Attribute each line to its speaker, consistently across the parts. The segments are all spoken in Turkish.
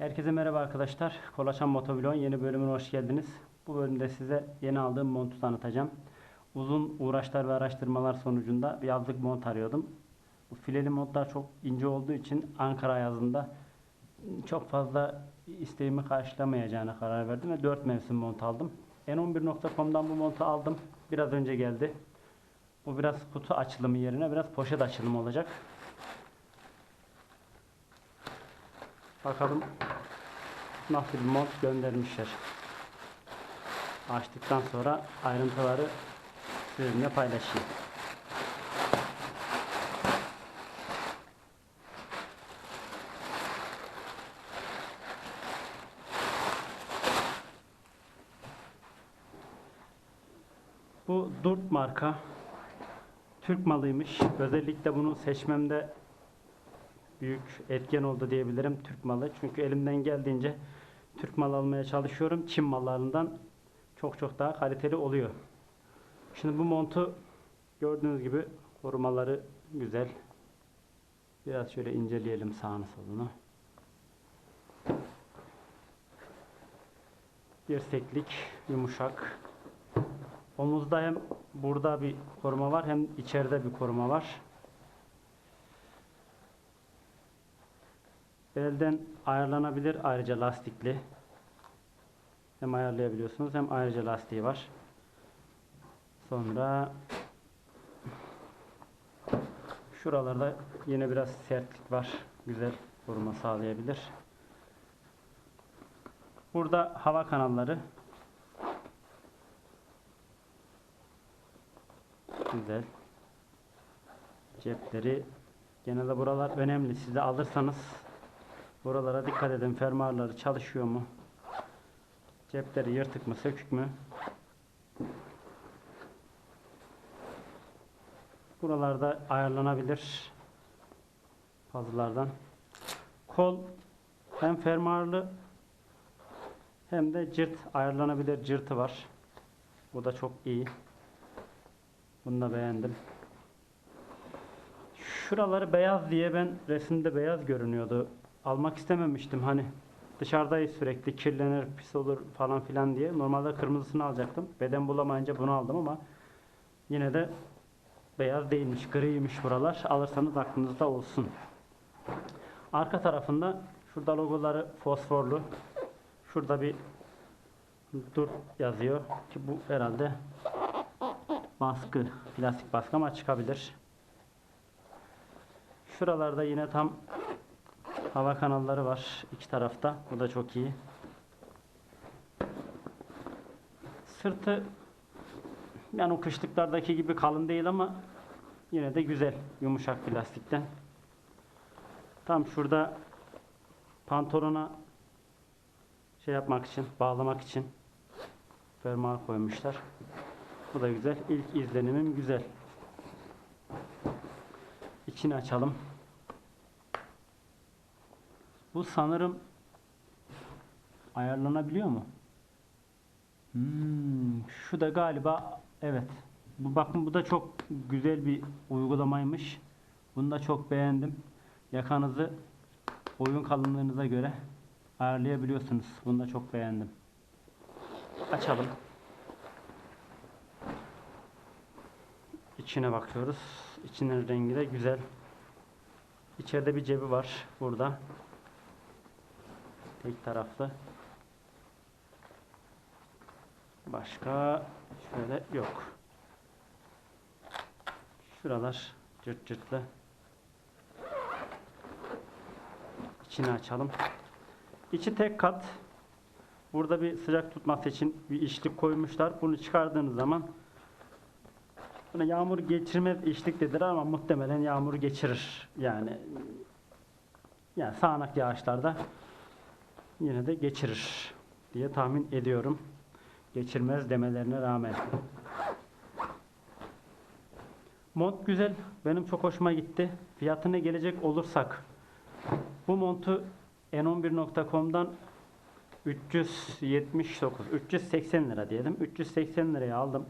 Speaker 1: Herkese merhaba arkadaşlar. Kolaçan Motovlog'un yeni bölümüne hoş geldiniz. Bu bölümde size yeni aldığım montu tanıtacağım. Uzun uğraşlar ve araştırmalar sonucunda bir yazlık mont arıyordum. Bu fileli montlar çok ince olduğu için Ankara yazında çok fazla isteğimi karşılamayacağına karar verdim ve 4 mevsim mont aldım. N11.com'dan bu montu aldım. Biraz önce geldi. Bu biraz kutu açılımı yerine biraz poşet açılımı olacak. Bakalım nasıl bir mont göndermişler. Açtıktan sonra ayrıntıları sizinle paylaşayım. Bu Durt marka Türk malıymış. Özellikle bunu seçmemde büyük etken oldu diyebilirim Türk malı. Çünkü elimden geldiğince Türk mal almaya çalışıyorum. Çin mallarından çok çok daha kaliteli oluyor. Şimdi bu montu gördüğünüz gibi korumaları güzel. Biraz şöyle inceleyelim sağını solunu. Dirseklik yumuşak. Omuzda hem burada bir koruma var hem içeride bir koruma var. Belden ayarlanabilir ayrıca lastikli. Hem ayarlayabiliyorsunuz hem ayrıca lastiği var. Sonra şuralarda yine biraz sertlik var. Güzel koruma sağlayabilir. Burada hava kanalları. Güzel. Cepleri genelde buralar önemli. Siz de alırsanız Buralara dikkat edin. Fermuarları çalışıyor mu? Cepleri yırtık mı, sökük mü? Buralarda ayarlanabilir fazlalardan. Kol hem fermuarlı hem de cırt ayarlanabilir cırtı var. Bu da çok iyi. Bunu da beğendim. Şuraları beyaz diye ben resimde beyaz görünüyordu almak istememiştim. Hani dışarıdayız sürekli kirlenir pis olur falan filan diye. Normalde kırmızısını alacaktım. Beden bulamayınca bunu aldım ama yine de beyaz değilmiş griymiş buralar. Alırsanız aklınızda olsun. Arka tarafında şurada logoları fosforlu. Şurada bir dur yazıyor ki bu herhalde baskı plastik baskı ama çıkabilir. Şuralarda yine tam Hava kanalları var iki tarafta. Bu da çok iyi. Sırtı yani o kışlıklardaki gibi kalın değil ama yine de güzel. Yumuşak plastikten. Tam şurada pantolona şey yapmak için, bağlamak için fermuar koymuşlar. Bu da güzel. İlk izlenimim güzel. İçini açalım. Bu sanırım ayarlanabiliyor mu? Hmm, şu da galiba evet. Bu bakın bu da çok güzel bir uygulamaymış. Bunu da çok beğendim. Yakanızı boyun kalınlığınıza göre ayarlayabiliyorsunuz. Bunu da çok beğendim. Açalım. İçine bakıyoruz. İçinin rengi de güzel. İçeride bir cebi var burada. Tek taraflı. Başka şöyle yok. Şuralar cırt cırtlı. İçini açalım. İçi tek kat. Burada bir sıcak tutması için bir içlik koymuşlar. Bunu çıkardığınız zaman buna yağmur geçirmez içlik dediler ama muhtemelen yağmur geçirir. Yani yani sağanak yağışlarda yine de geçirir diye tahmin ediyorum. Geçirmez demelerine rağmen. Mont güzel. Benim çok hoşuma gitti. Fiyatına gelecek olursak bu montu n11.com'dan 379 380 lira diyelim. 380 liraya aldım.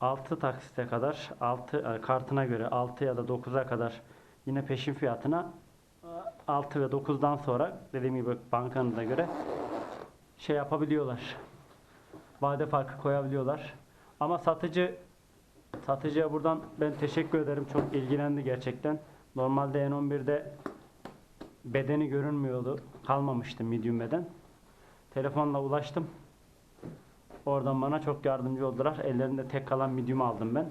Speaker 1: 6 taksite kadar 6 kartına göre 6 ya da 9'a kadar yine peşin fiyatına 6 ve 9'dan sonra dediğim gibi bankanıza göre şey yapabiliyorlar. Vade farkı koyabiliyorlar. Ama satıcı satıcıya buradan ben teşekkür ederim. Çok ilgilendi gerçekten. Normalde N11'de bedeni görünmüyordu. Kalmamıştı medium beden. Telefonla ulaştım. Oradan bana çok yardımcı oldular. Ellerinde tek kalan medium aldım ben.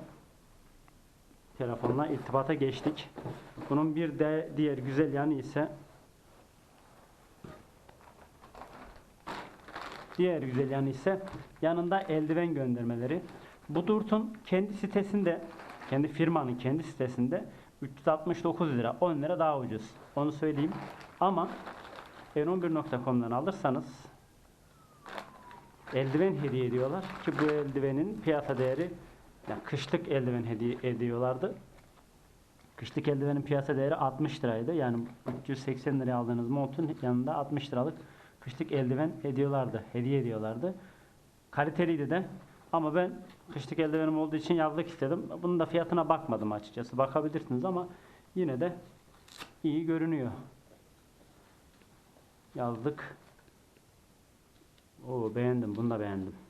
Speaker 1: Telefonla irtibata geçtik. Bunun bir de diğer güzel yanı ise diğer güzel yanı ise yanında eldiven göndermeleri. Bu Durt'un kendi sitesinde, kendi firmanın kendi sitesinde 369 lira, 10 lira daha ucuz. Onu söyleyeyim. Ama n11.com'dan alırsanız eldiven hediye ediyorlar ki bu eldivenin piyasa değeri yani kışlık eldiven hediye ediyorlardı. Kışlık eldivenin piyasa değeri 60 liraydı. Yani 380 liraya aldığınız montun yanında 60 liralık kışlık eldiven ediyorlardı. Hediye ediyorlardı. Kaliteliydi de. Ama ben kışlık eldivenim olduğu için yazlık istedim. Bunun da fiyatına bakmadım açıkçası. Bakabilirsiniz ama yine de iyi görünüyor. Yazlık. Oo beğendim. Bunu da beğendim.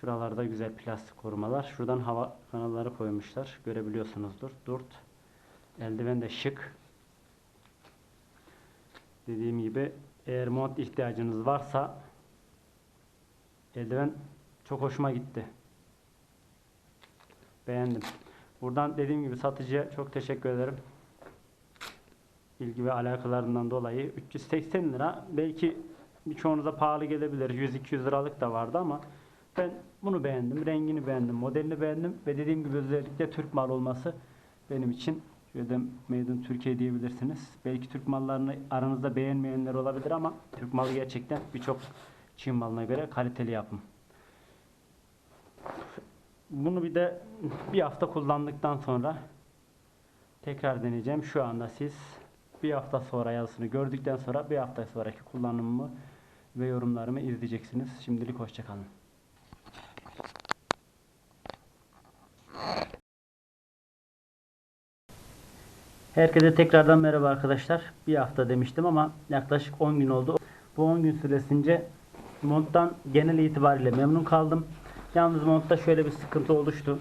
Speaker 1: Şuralarda güzel plastik korumalar. Şuradan hava kanalları koymuşlar. Görebiliyorsunuzdur. Durt. Eldiven de şık. Dediğim gibi eğer mont ihtiyacınız varsa eldiven çok hoşuma gitti. Beğendim. Buradan dediğim gibi satıcıya çok teşekkür ederim. İlgi ve alakalarından dolayı 380 lira belki birçoğunuza pahalı gelebilir. 100-200 liralık da vardı ama ben bunu beğendim. Rengini beğendim. Modelini beğendim. Ve dediğim gibi özellikle Türk mal olması benim için şöyle de Made in Türkiye diyebilirsiniz. Belki Türk mallarını aranızda beğenmeyenler olabilir ama Türk malı gerçekten birçok Çin malına göre kaliteli yapım. Bunu bir de bir hafta kullandıktan sonra tekrar deneyeceğim. Şu anda siz bir hafta sonra yazısını gördükten sonra bir hafta sonraki kullanımımı ve yorumlarımı izleyeceksiniz. Şimdilik hoşçakalın. Herkese tekrardan merhaba arkadaşlar. Bir hafta demiştim ama yaklaşık 10 gün oldu. Bu 10 gün süresince monttan genel itibariyle memnun kaldım. Yalnız montta şöyle bir sıkıntı oluştu.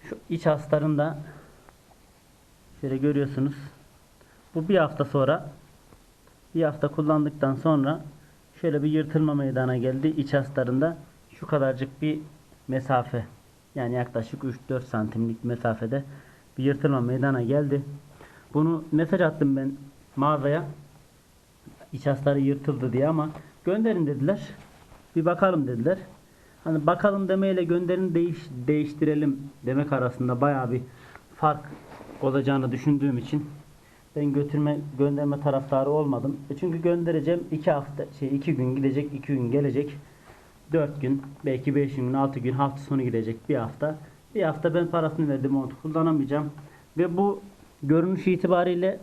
Speaker 1: Şu iç astarında şöyle görüyorsunuz. Bu bir hafta sonra bir hafta kullandıktan sonra şöyle bir yırtılma meydana geldi. İç astarında şu kadarcık bir mesafe yani yaklaşık 3-4 santimlik mesafede bir yırtılma meydana geldi. Bunu mesaj attım ben mağazaya. İç astarı yırtıldı diye ama gönderin dediler. Bir bakalım dediler. Hani bakalım demeyle gönderin değiş, değiştirelim demek arasında baya bir fark olacağını düşündüğüm için ben götürme gönderme taraftarı olmadım. E çünkü göndereceğim iki hafta şey iki gün gidecek iki gün gelecek. 4 gün belki 5 gün 6 gün hafta sonu gidecek bir hafta. Bir hafta ben parasını verdim montu kullanamayacağım. Ve bu görünüş itibariyle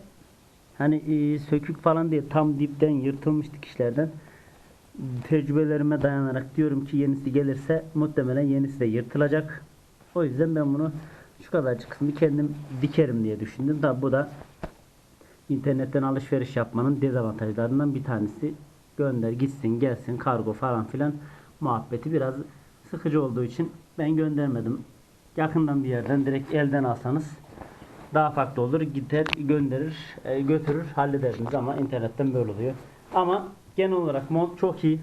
Speaker 1: hani e, sökük falan değil tam dipten yırtılmış dikişlerden tecrübelerime dayanarak diyorum ki yenisi gelirse muhtemelen yenisi de yırtılacak. O yüzden ben bunu şu kadarcık kısmı kendim dikerim diye düşündüm. Tabi bu da internetten alışveriş yapmanın dezavantajlarından bir tanesi. Gönder gitsin gelsin kargo falan filan muhabbeti biraz sıkıcı olduğu için ben göndermedim. Yakından bir yerden direkt elden alsanız daha farklı olur. Gider gönderir, e, götürür, halledersiniz ama internetten böyle oluyor. Ama genel olarak mont çok iyi.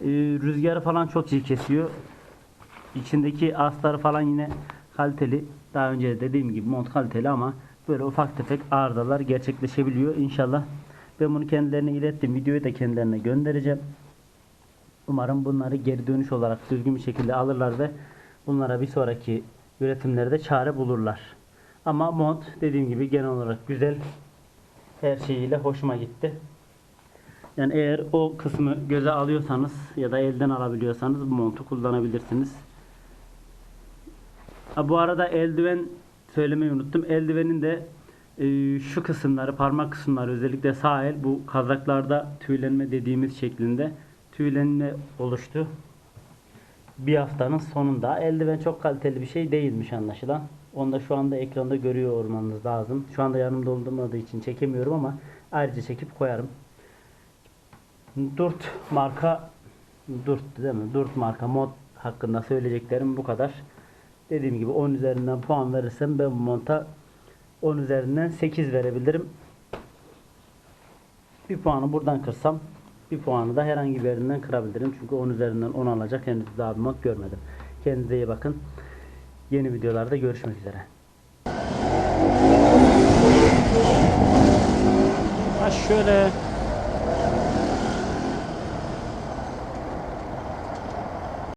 Speaker 1: E, rüzgarı falan çok iyi kesiyor. İçindeki astarı falan yine kaliteli. Daha önce de dediğim gibi mont kaliteli ama böyle ufak tefek arızalar gerçekleşebiliyor. İnşallah ben bunu kendilerine ilettim. Videoyu da kendilerine göndereceğim. Umarım bunları geri dönüş olarak düzgün bir şekilde alırlar ve bunlara bir sonraki üretimlerde çare bulurlar. Ama mont dediğim gibi genel olarak güzel. Her şeyiyle hoşuma gitti. Yani eğer o kısmı göze alıyorsanız ya da elden alabiliyorsanız bu montu kullanabilirsiniz. Ha, bu arada eldiven söylemeyi unuttum. Eldivenin de e, şu kısımları, parmak kısımları özellikle sağ el bu kazaklarda tüylenme dediğimiz şeklinde tüylenme oluştu. Bir haftanın sonunda eldiven çok kaliteli bir şey değilmiş anlaşılan. Onu da şu anda ekranda görüyor olmanız lazım. Şu anda yanımda olmadığı için çekemiyorum ama ayrıca çekip koyarım. Durt marka Durt değil mi? Durt marka mod hakkında söyleyeceklerim bu kadar. Dediğim gibi 10 üzerinden puan verirsem ben bu monta 10 üzerinden 8 verebilirim. Bir puanı buradan kırsam bir puanı da herhangi bir yerinden kırabilirim. Çünkü 10 üzerinden 10 alacak henüz daha görmedim. Kendinize iyi bakın. Yeni videolarda görüşmek üzere. Ha şöyle